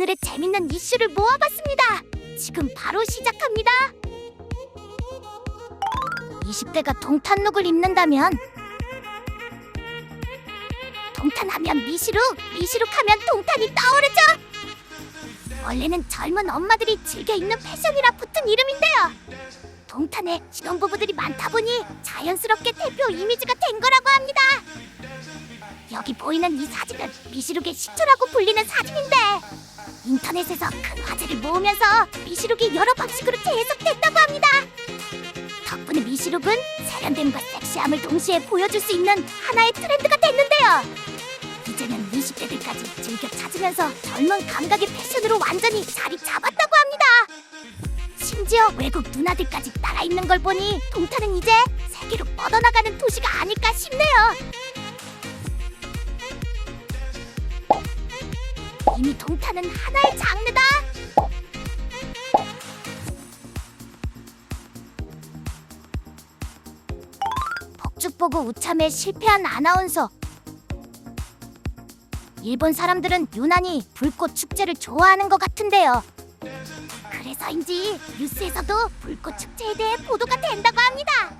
오늘의 재밌는 이슈를 모아봤습니다. 지금 바로 시작합니다. 20대가 동탄룩을 입는다면 동탄하면 미시룩, 미시룩하면 동탄이 떠오르죠. 원래는 젊은 엄마들이 즐겨 입는 패션이라 붙은 이름인데요. 동탄에 신혼부부들이 많다 보니 자연스럽게 대표 이미지가 된 거라고 합니다. 여기 보이는 이 사진은 미시룩의 시초라고 불리는 사진인데 인터넷에서 큰 화제를 모으면서 미시룩이 여러 방식으로 재해석됐다고 합니다. 덕분에 미시룩은 세련됨과 섹시함을 동시에 보여줄 수 있는 하나의 트렌드가 됐는데요. 이제는 20대들까지 즐겨 찾으면서 젊은 감각의 패션으로 완전히 자리 잡았다고 합니다. 심지어 외국 누나들까지 따라 입는 걸 보니 동탄은 이제 세계로 뻗어나가는 도시가 아닐까 싶네요. 이미 동탄은 하나의 장르다. 폭죽 보고 우참에 실패한 아나운서. 일본 사람들은 유난히 불꽃 축제를 좋아하는 것 같은데요. 그래서인지 뉴스에서도 불꽃 축제에 대해 보도가 된다고 합니다.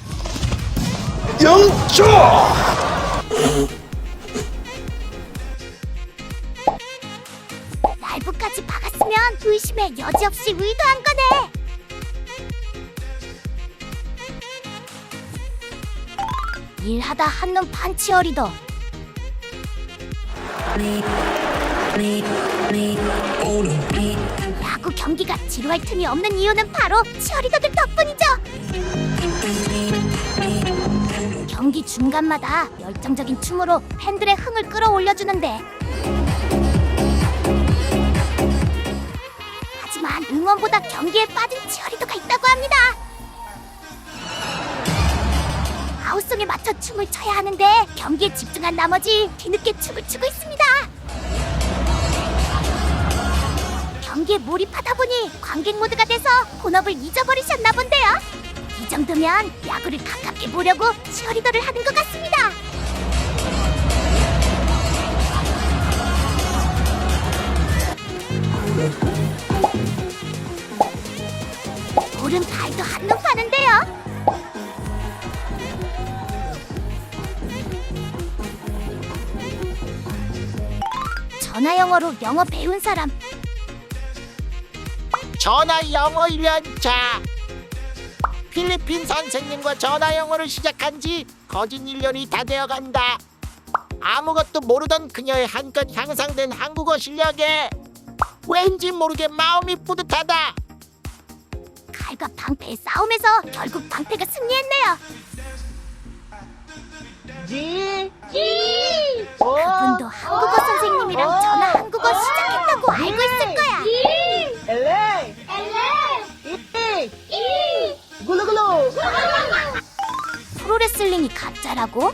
영초! 날부까지 박았으면 의심에 여지없이 의도한 거네. 일하다 한눈 판 치어리더. 야구 경기가 지루할 틈이 없는 이유는 바로 치어리더들 덕분이죠. 경기 중간마다 열정적인 춤으로 팬들의 흥을 끌어올려주는데 하지만 응원보다 경기에 빠진 치어리더가 있다고 합니다. 아웃송에 맞춰 춤을 춰야 하는데 경기에 집중한 나머지 뒤늦게 춤을 추고 있습니다. 경기에 몰입하다 보니 관객 모드가 돼서 본업을 잊어버리셨나 본데요. 이 정도면 야구를 가깝게 보려고 치어리더를 하는 것 같습니다. 볼은 발도 한눈 파는데요. 전화 영어로 영어 배운 사람 전화 영어 1년차 필리핀 선생님과 전화 영어를 시작한 지 거진 1년이 다 되어 간다. 아무것도 모르던 그녀의 한껏 향상된 한국어 실력에 왠지 모르게 마음이 뿌듯하다. 칼과 방패의 싸움에서 결국 방패가 승리했네요. 그 가짜라고?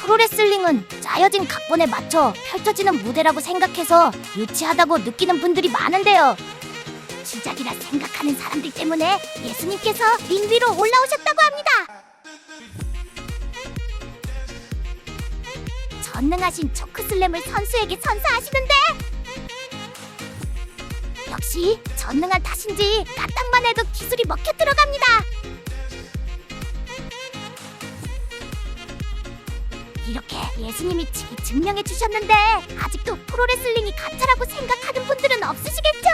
프로레슬링은 짜여진 각본에 맞춰 펼쳐지는 무대라고 생각해서 유치하다고 느끼는 분들이 많은데요. 시작이라 생각하는 사람들 때문에 예수님께서 링 위로 올라오셨다고 합니다. 전능하신 초크슬램을 선수에게 선사하시는데 역시 전능한 탓인지 까딱만 해도 기술이 먹혀 들어갑니다. 이렇게 예수님이 지- 증명해 주셨는데 아직도 프로레슬링이 가짜라고 생각하는 분들은 없으시겠죠?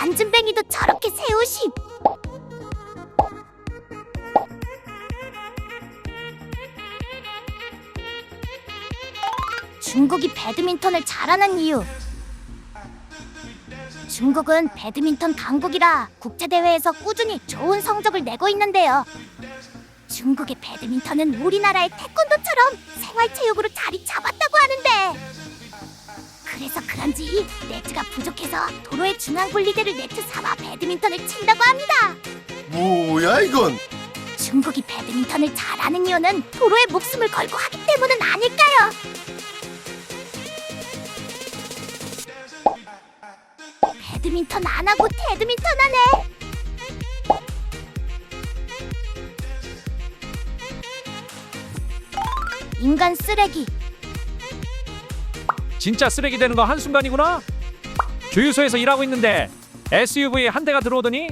안준뱅이도 저렇게 새 옷이 중국이 배드민턴을 잘하는 이유 중국은 배드민턴 강국이라 국제대회에서 꾸준히 좋은 성적을 내고 있는데요. 중국의 배드민턴은 우리나라의 태권도처럼 생활체육으로 자리 잡았다고 하는데 그래서 그런지 네트가 부족해서 도로의 중앙 분리대를 네트 삼아 배드민턴을 친다고 합니다. 뭐야 이건? 중국이 배드민턴을 잘하는 이유는 도로에 목숨을 걸고 하기 때문은 아닐까요? 배드민턴 안 하고 태드민턴 하네. 인간 쓰레기. 진짜 쓰레기 되는 거 한순간이구나. 주유소에서 일하고 있는데 SUV 한 대가 들어오더니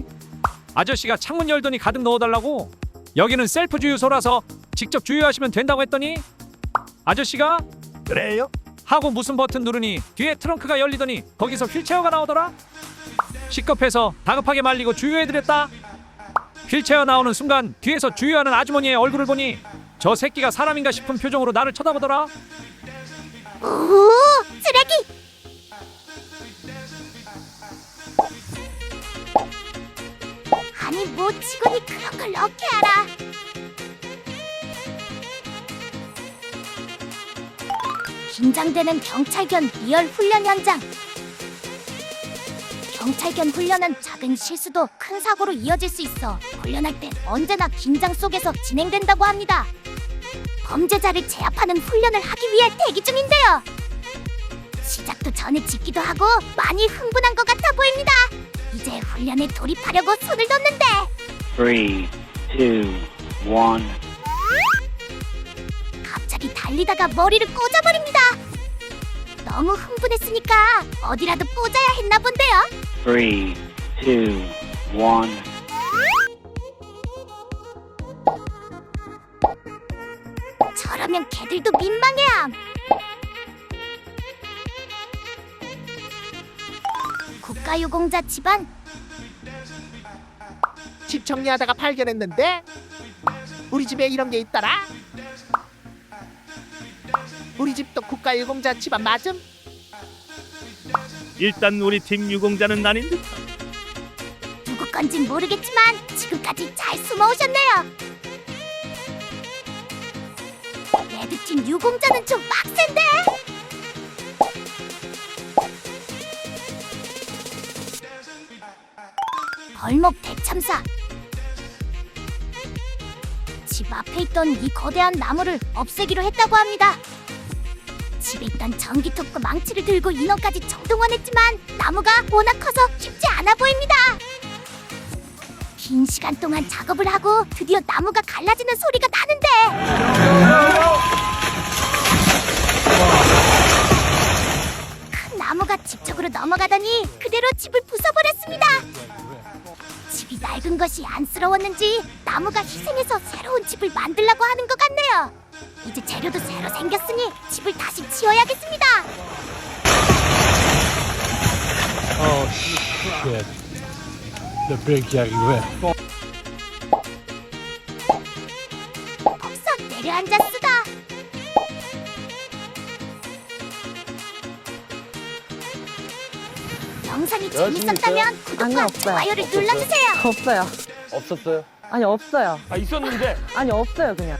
아저씨가 창문 열더니 가득 넣어달라고 여기는 셀프 주유소라서 직접 주유하시면 된다고 했더니 아저씨가 그래요? 하고 무슨 버튼 누르니 뒤에 트렁크가 열리더니 거기서 휠체어가 나오더라. 시급해서 다급하게 말리고 주유해드렸다. 휠체어 나오는 순간 뒤에서 주유하는 아주머니의 얼굴을 보니 저 새끼가 사람인가 싶은 표정으로 나를 쳐다보더라. 오, 쓰레기. 아니 뭐 직원이 그런 걸 어떻게 알아? 긴장되는 경찰견 리얼 훈련 현장. 경찰 견 훈련은 작은 실수도 큰 사고로 이어질 수 있어 훈련할 땐 언제나 긴장 속에서 진행된다고 합니다. 범죄자를 제압하는 훈련을 하기 위해 대기 중인데요. 시작도 전에 짓기도 하고 많이 흥분한 것 같아 보입니다. 이제 훈련에 돌입하려고 손을 뒀는데 Three, two, one. 갑자기 달리다가 머리를 꽂아버립니다. 너무 흥분했으니까 어디라도 꽂아야 했나 본데요. 저러면 개들도 민망해함. 국가유공자 집안 집 정리하다가 발견했는데 우리 집에 이런 게 있더라. 우리 집도 국가유공자 집안 맞음? 일단 우리 팀 유공자는 아닌 듯. 누구 건진 모르겠지만 지금까지 잘 숨어오셨네요. 레드팀 유공자는 좀 빡센데? 벌목 대참사 집 앞에 있던 이 거대한 나무를 없애기로 했다고 합니다. 집에 있던 전기톱과 망치를 들고 인원까지 정동원했지만 나무가 워낙 커서 쉽지 않아 보입니다. 긴 시간 동안 작업을 하고 드디어 나무가 갈라지는 소리가 나는데 큰 나무가 집 쪽으로 넘어가더니 그대로 집을 부숴버렸습니다. 집이 낡은 것이 안쓰러웠는지 나무가 희생해서 새로운 집을 만들라고 하는 것 같네요. 이제 재료도 새로 생겼으니 집을 다시 지어야겠습니다. Oh shit. The big Jaguar. 폭삭 내려앉아 쓰다. 영상이 재밌었다면 구독과 좋아요를 눌러주세요. 없어요. 없었어요? 아니 없어요. 아 있었는데 아니 없어요 그냥.